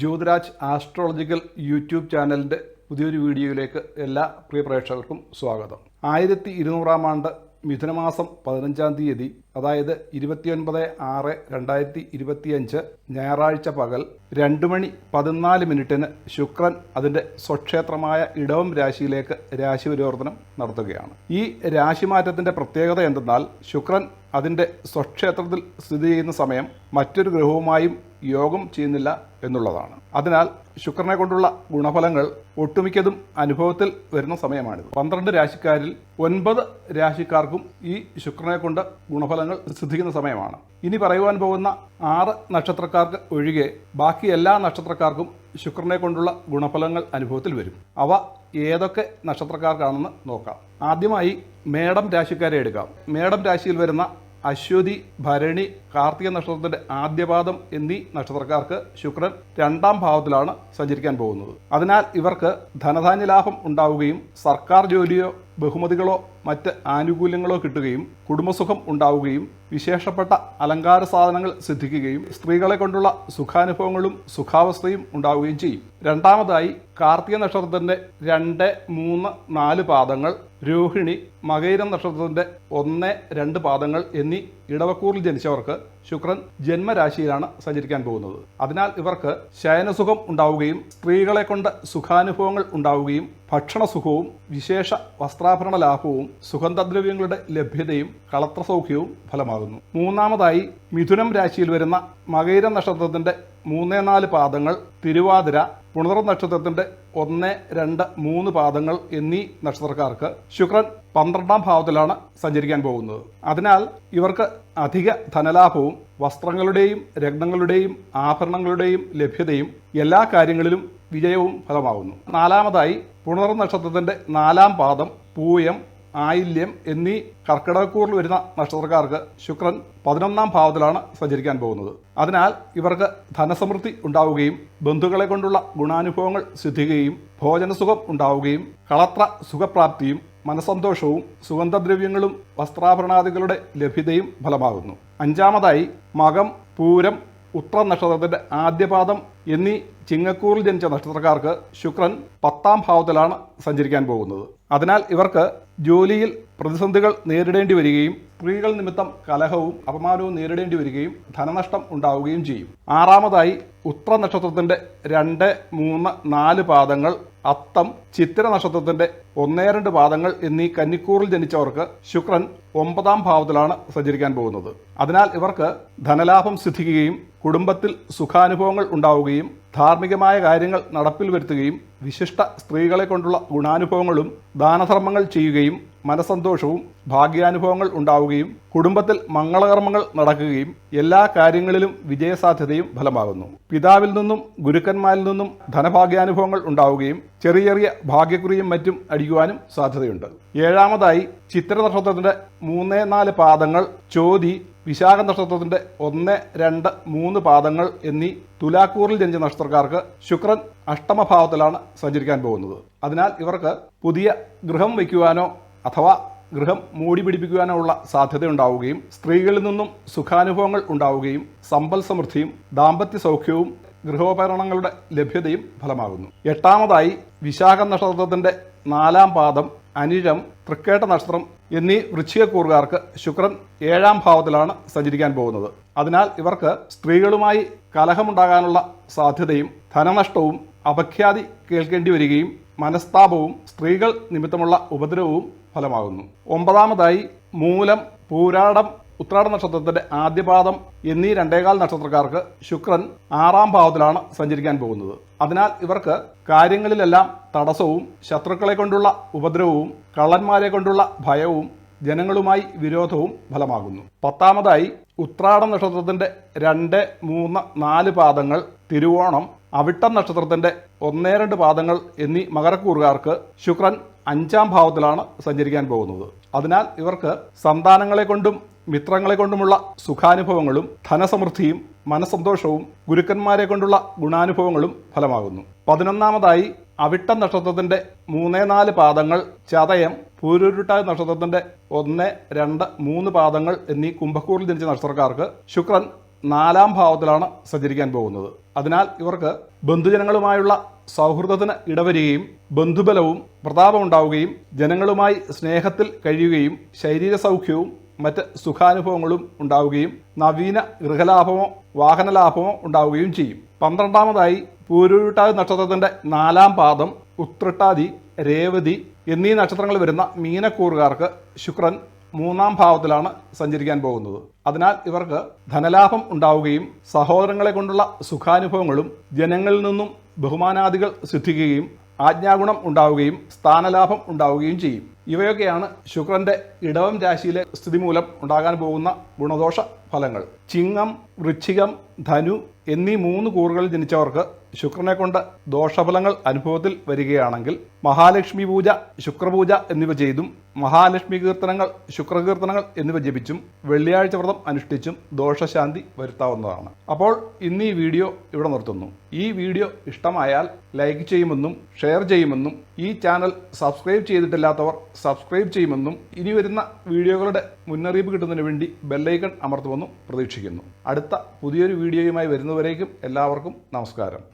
Jyothiraj astrological YouTube ചാനലിന്റെ പുതിയൊരു വീഡിയോയിലേക്ക് എല്ലാ പ്രിയ പ്രേക്ഷകർക്കും സ്വാഗതം. ആയിരത്തി ഇരുന്നൂറാം ആണ്ട് മിഥുനമാസം പതിനഞ്ചാം തീയതി അതായത് ഇരുപത്തിയൊൻപത് ആറ് രണ്ടായിരത്തി ഇരുപത്തിയഞ്ച് ഞായറാഴ്ച പകൽ രണ്ട് മണി പതിനാല് മിനിറ്റിന് ശുക്രൻ അതിന്റെ സ്വക്ഷേത്രമായ ഇടവം രാശിയിലേക്ക് രാശി പരിവർത്തനം നടത്തുകയാണ്. ഈ രാശിമാറ്റത്തിന്റെ പ്രത്യേകത എന്തെന്നാൽ ശുക്രൻ അതിന്റെ സ്വക്ഷേത്രത്തിൽ സ്ഥിതി ചെയ്യുന്ന സമയം മറ്റൊരു ഗ്രഹവുമായും യോഗം ചെയ്യുന്നില്ല എന്നുള്ളതാണ്. അതിനാൽ ശുക്രനെ കൊണ്ടുള്ള ഗുണഫലങ്ങൾ ഒട്ടുമിക്കതും അനുഭവത്തിൽ വരുന്ന സമയമാണിത്. പന്ത്രണ്ട് രാശിക്കാരിൽ ഒൻപത് രാശിക്കാർക്കും ഈ ശുക്രനെ കൊണ്ട് ഗുണഫലങ്ങൾ സിദ്ധിക്കുന്ന സമയമാണ്. ഇനി പറയുവാൻ പോകുന്ന ആറ് നക്ഷത്രക്കാർക്ക് ഒഴികെ ബാക്കി എല്ലാ നക്ഷത്രക്കാർക്കും ശുക്രനെ കൊണ്ടുള്ള ഗുണഫലങ്ങൾ അനുഭവത്തിൽ വരും. അവ ഏതൊക്കെ നക്ഷത്രക്കാർക്കാണെന്ന് നോക്കാം. ആദ്യമായി മേടം രാശിക്കാരെ എടുക്കാം. മേടം രാശിയിൽ വരുന്ന അശ്വതി ഭരണി കാർത്തിക നക്ഷത്രത്തിന്റെ ആദ്യപാദം എന്നീ നക്ഷത്രക്കാർക്ക് ശുക്രൻ രണ്ടാം ഭാവത്തിലാണ് സഞ്ചരിക്കാൻ പോകുന്നത്. അതിനാൽ ഇവർക്ക് ധനധാന്യ ലാഭം ഉണ്ടാവുകയും സർക്കാർ ജോലിയോ ബഹുമതികളോ മറ്റ് ആനുകൂല്യങ്ങളോ കിട്ടുകയും കുടുംബസുഖം ഉണ്ടാവുകയും വിശേഷപ്പെട്ട അലങ്കാര സാധനങ്ങൾ സിദ്ധിക്കുകയും സ്ത്രീകളെ കൊണ്ടുള്ള സുഖാനുഭവങ്ങളും സുഖാവസ്ഥയും ഉണ്ടാവുകയും ചെയ്യും. രണ്ടാമതായി കാർത്തിക നക്ഷത്രത്തിന്റെ രണ്ട് മൂന്ന് നാല് പാദങ്ങൾ രോഹിണി മകൈര നക്ഷത്രത്തിന്റെ ഒന്ന് രണ്ട് പാദങ്ങൾ എന്നീ ഇടവക്കൂറിൽ ജനിച്ചവർക്ക് ശുക്രൻ ജന്മരാശിയിലാണ് സഞ്ചരിക്കാൻ പോകുന്നത്. അതിനാൽ ഇവർക്ക് ശയനസുഖം ഉണ്ടാവുകയും സ്ത്രീകളെ കൊണ്ട് സുഖാനുഭവങ്ങൾ ഉണ്ടാവുകയും ഭക്ഷണസുഖവും വിശേഷ വസ്ത്രാഭരണ ലാഭവും സുഗന്ധദ്രവ്യങ്ങളുടെ ലഭ്യതയും കളത്ര സൗഖ്യവും ഫലമാകുന്നു. മൂന്നാമതായി മിഥുനം രാശിയിൽ വരുന്ന മകൈര നക്ഷത്രത്തിന്റെ മൂന്ന് നാല് പാദങ്ങൾ തിരുവാതിര പുണർ നക്ഷത്രത്തിന്റെ ഒന്ന് രണ്ട് മൂന്ന് പാദങ്ങൾ എന്നീ നക്ഷത്രക്കാർക്ക് ശുക്രൻ പന്ത്രണ്ടാം ഭാവത്തിലാണ് സഞ്ചരിക്കാൻ പോകുന്നത്. അതിനാൽ ഇവർക്ക് അധിക ധനലാഭവും വസ്ത്രങ്ങളുടെയും രത്നങ്ങളുടെയും ആഭരണങ്ങളുടെയും ലഭ്യതയും എല്ലാ കാര്യങ്ങളിലും വിജയവും ഫലമാകുന്നു. നാലാമതായി പുണർ നക്ഷത്രത്തിന്റെ നാലാം പാദം പൂയം ആയില്യം എന്നീ കർക്കിടകക്കൂറിൽ വരുന്ന നക്ഷത്രക്കാർക്ക് ശുക്രൻ പതിനൊന്നാം ഭാവത്തിലാണ് സഞ്ചരിക്കാൻ പോകുന്നത്. അതിനാൽ ഇവർക്ക് ധനസമൃദ്ധി ഉണ്ടാവുകയും ബന്ധുക്കളെ കൊണ്ടുള്ള ഗുണാനുഭവങ്ങൾ സിദ്ധിക്കുകയും ഭോജനസുഖം ഉണ്ടാവുകയും കളത്ര സുഖപ്രാപ്തിയും മനസന്തോഷവും സുഗന്ധദ്രവ്യങ്ങളും വസ്ത്രാഭരണാദികളുടെ ലഭ്യതയും ഫലമാകുന്നു. അഞ്ചാമതായി മകം പൂരം ഉത്ര നക്ഷത്രത്തിന്റെ ആദ്യപാദം എന്നീ ചിങ്ങക്കൂറിൽ ജനിച്ച നക്ഷത്രക്കാർക്ക് ശുക്രൻ പത്താം ഭാവത്തിലാണ് സഞ്ചരിക്കാൻ പോകുന്നത്. അതിനാൽ ഇവർക്ക് ജോലിയിൽ പ്രതിസന്ധികൾ നേരിടേണ്ടി വരികയും സ്ത്രീകൾ നിമിത്തം കലഹവും അപമാനവും നേരിടേണ്ടി വരികയും ധനനഷ്ടം ഉണ്ടാവുകയും ചെയ്യും. ആറാമതായി ഉത്ര നക്ഷത്രത്തിന്റെ രണ്ട് മൂന്ന് നാല് പാദങ്ങൾ അത്തം ചിത്തിര നക്ഷത്രത്തിന്റെ ഒന്നേ രണ്ട് പാദങ്ങൾ എന്നീ കന്നിക്കൂറിൽ ജനിച്ചവർക്ക് ശുക്രൻ ഒമ്പതാം ഭാവത്തിലാണ് സഞ്ചരിക്കാൻ പോകുന്നത്. അതിനാൽ ഇവർക്ക് ധനലാഭം സിദ്ധിക്കുകയും കുടുംബത്തിൽ സുഖാനുഭവങ്ങൾ ഉണ്ടാവുകയും ധാർമ്മികമായ കാര്യങ്ങൾ നടപ്പിൽ വരുത്തുകയും വിശിഷ്ട സ്ത്രീകളെ കൊണ്ടുള്ള ഗുണാനുഭവങ്ങളും ദാനധർമ്മങ്ങൾ ചെയ്യുകയും മനസന്തോഷവും ഭാഗ്യാനുഭവങ്ങൾ ഉണ്ടാവുകയും കുടുംബത്തിൽ മംഗളകർമ്മങ്ങൾ നടക്കുകയും എല്ലാ കാര്യങ്ങളിലും വിജയസാധ്യതയും ഫലമാകുന്നു. പിതാവിൽ നിന്നും ഗുരുക്കന്മാരിൽ നിന്നും ധനഭാഗ്യാനുഭവങ്ങൾ ഉണ്ടാവുകയും ചെറിയ ചെറിയ ഭാഗ്യക്കുറിയും മറ്റും അടിക്കുവാനും സാധ്യതയുണ്ട്. ഏഴാമതായി ചിത്ര നക്ഷത്രത്തിന്റെ മൂന്ന് നാല് പാദങ്ങൾ ചോതി വിശാഖ നക്ഷത്രത്തിന്റെ ഒന്ന് രണ്ട് മൂന്ന് പാദങ്ങൾ എന്നീ തുലാക്കൂറിൽ ജനിച്ച നക്ഷത്രക്കാർക്ക് ശുക്രൻ അഷ്ടമഭാവത്തിലാണ് സഞ്ചരിക്കാൻ പോകുന്നത്. അതിനാൽ ഇവർക്ക് പുതിയ ഗൃഹം വയ്ക്കുവാനോ അഥവാ ഗൃഹം മൂടി പിടിപ്പിക്കുവാനുള്ള സാധ്യത ഉണ്ടാവുകയും സ്ത്രീകളിൽ നിന്നും സുഖാനുഭവങ്ങൾ ഉണ്ടാവുകയും സമ്പൽ സമൃദ്ധിയും ദാമ്പത്യ സൗഖ്യവും ഗൃഹോപകരണങ്ങളുടെ ലഭ്യതയും ഫലമാകുന്നു. എട്ടാമതായി വിശാഖ നക്ഷത്രത്തിന്റെ നാലാം പാദം അനിഴം തൃക്കേട്ട നക്ഷത്രം എന്നീ വൃശ്ചികക്കൂറുകാർക്ക് ശുക്രൻ ഏഴാം ഭാവത്തിലാണ് സഞ്ചരിക്കാൻ പോകുന്നത്. അതിനാൽ ഇവർക്ക് സ്ത്രീകളുമായി കലഹമുണ്ടാകാനുള്ള സാധ്യതയും ധനനഷ്ടവും അപഖ്യാതി കേൾക്കേണ്ടി വരികയും മനസ്താപവും സ്ത്രീകൾ നിമിത്തമുള്ള ഉപദ്രവവും ഫലമാകുന്നു. ഒമ്പതാമതായി മൂലം പൂരാടം ഉത്രാട നക്ഷത്രത്തിന്റെ ആദ്യപാദം എന്നീ രണ്ടേകാൽ നക്ഷത്രക്കാർക്ക് ശുക്രൻ ആറാം ഭാവത്തിലാണ് സഞ്ചരിക്കാൻ പോകുന്നത്. അതിനാൽ ഇവർക്ക് കാര്യങ്ങളിലെല്ലാം തടസ്സവും ശത്രുക്കളെ കൊണ്ടുള്ള ഉപദ്രവവും കള്ളന്മാരെ കൊണ്ടുള്ള ഭയവും ജനങ്ങളുമായി വിരോധവും ഫലമാകുന്നു. പത്താമതായി ഉത്രാട നക്ഷത്രത്തിന്റെ രണ്ട് മൂന്ന് നാല് പാദങ്ങൾ തിരുവോണം അവിട്ടം നക്ഷത്രത്തിന്റെ ഒന്നേ രണ്ട് പാദങ്ങൾ എന്നീ മകരക്കൂറുകാർക്ക് ശുക്രൻ അഞ്ചാം ഭാവത്തിലാണ് സഞ്ചരിക്കാൻ പോകുന്നത്. അതിനാൽ ഇവർക്ക് സന്താനങ്ങളെ കൊണ്ടും മിത്രങ്ങളെ കൊണ്ടുമുള്ള സുഖാനുഭവങ്ങളും ധനസമൃദ്ധിയും മനസന്തോഷവും ഗുരുക്കന്മാരെ കൊണ്ടുള്ള ഗുണാനുഭവങ്ങളും ഫലമാകുന്നു. പതിനൊന്നാമതായി അവിട്ട നക്ഷത്രത്തിന്റെ മൂന്നേ നാല് പാദങ്ങൾ ചതയം പൂരുരുട്ടായ നക്ഷത്രത്തിന്റെ ഒന്ന് രണ്ട് മൂന്ന് പാദങ്ങൾ എന്നീ കുംഭക്കൂറിൽ ജനിച്ച നക്ഷത്രക്കാർക്ക് ശുക്രൻ നാലാം ഭാവത്തിലാണ് സഞ്ചരിക്കാൻ പോകുന്നത്. അതിനാൽ ഇവർക്ക് ബന്ധുജനങ്ങളുമായുള്ള സൗഹൃദത്തിന് ഇടവരികയും ബന്ധുബലവും പ്രതാപമുണ്ടാവുകയും ജനങ്ങളുമായി സ്നേഹത്തിൽ കഴിയുകയും ശരീര സൗഖ്യവും മറ്റ് സുഖാനുഭവങ്ങളും ഉണ്ടാവുകയും നവീന ഗൃഹലാഭമോ വാഹനലാഭമോ ഉണ്ടാവുകയും ചെയ്യും. പന്ത്രണ്ടാമതായി പൂരുരുട്ടാതി നക്ഷത്രത്തിന്റെ നാലാം പാദം ഉത്രട്ടാതി രേവതി എന്നീ നക്ഷത്രങ്ങൾ വരുന്ന മീനക്കൂറുകാർക്ക് ശുക്രൻ മൂന്നാം ഭാവത്തിലാണ് സഞ്ചരിക്കാൻ പോകുന്നത്. അതിനാൽ ഇവർക്ക് ധനലാഭം ഉണ്ടാവുകയും സഹോദരങ്ങളെ കൊണ്ടുള്ള സുഖാനുഭവങ്ങളും ജനങ്ങളിൽ നിന്നും ബഹുമാനാദികൾ സിദ്ധിക്കുകയും ആജ്ഞാഗുണം ഉണ്ടാവുകയും സ്ഥാനലാഭം ഉണ്ടാവുകയും ചെയ്യും. ഇവയൊക്കെയാണ് ശുക്രന്റെ ഇടവം രാശിയിലെ സ്ഥിതി മൂലം ഉണ്ടാകാൻ പോകുന്ന ഗുണദോഷ ഫലങ്ങൾ. ചിങ്ങം വൃശ്ചികം ധനു എന്നീ മൂന്ന് കൂറുകളിൽ ജനിച്ചവർക്ക് ശുക്രനെ കൊണ്ട് ദോഷഫലങ്ങൾ അനുഭവത്തിൽ വരികയാണെങ്കിൽ മഹാലക്ഷ്മി പൂജ ശുക്രപൂജ എന്നിവ ചെയ്തും മഹാലക്ഷ്മി കീർത്തനങ്ങൾ ശുക്രകീർത്തനങ്ങൾ എന്നിവ ജപിച്ചും വെള്ളിയാഴ്ച വ്രതം അനുഷ്ഠിച്ചും ദോഷശാന്തി വരുത്താവുന്നതാണ്. അപ്പോൾ ഇന്ന് ഈ വീഡിയോ ഇവിടെ നിർത്തുന്നു. ഈ വീഡിയോ ഇഷ്ടമായാൽ ലൈക്ക് ചെയ്യുമെന്നും ഷെയർ ചെയ്യുമെന്നും ഈ ചാനൽ സബ്സ്ക്രൈബ് ചെയ്തിട്ടില്ലാത്തവർ സബ്സ്ക്രൈബ് ചെയ്യുമെന്നും ഇനി വരുന്ന വീഡിയോകളുടെ മുന്നറിയിപ്പ് കിട്ടുന്നതിന് വേണ്ടി ബെല്ലൈക്കൺ അമർത്തുമെന്നും പ്രതീക്ഷിക്കുന്നു. അടുത്ത പുതിയൊരു വീഡിയോയുമായി വരുന്നവരേക്കും എല്ലാവർക്കും നമസ്കാരം.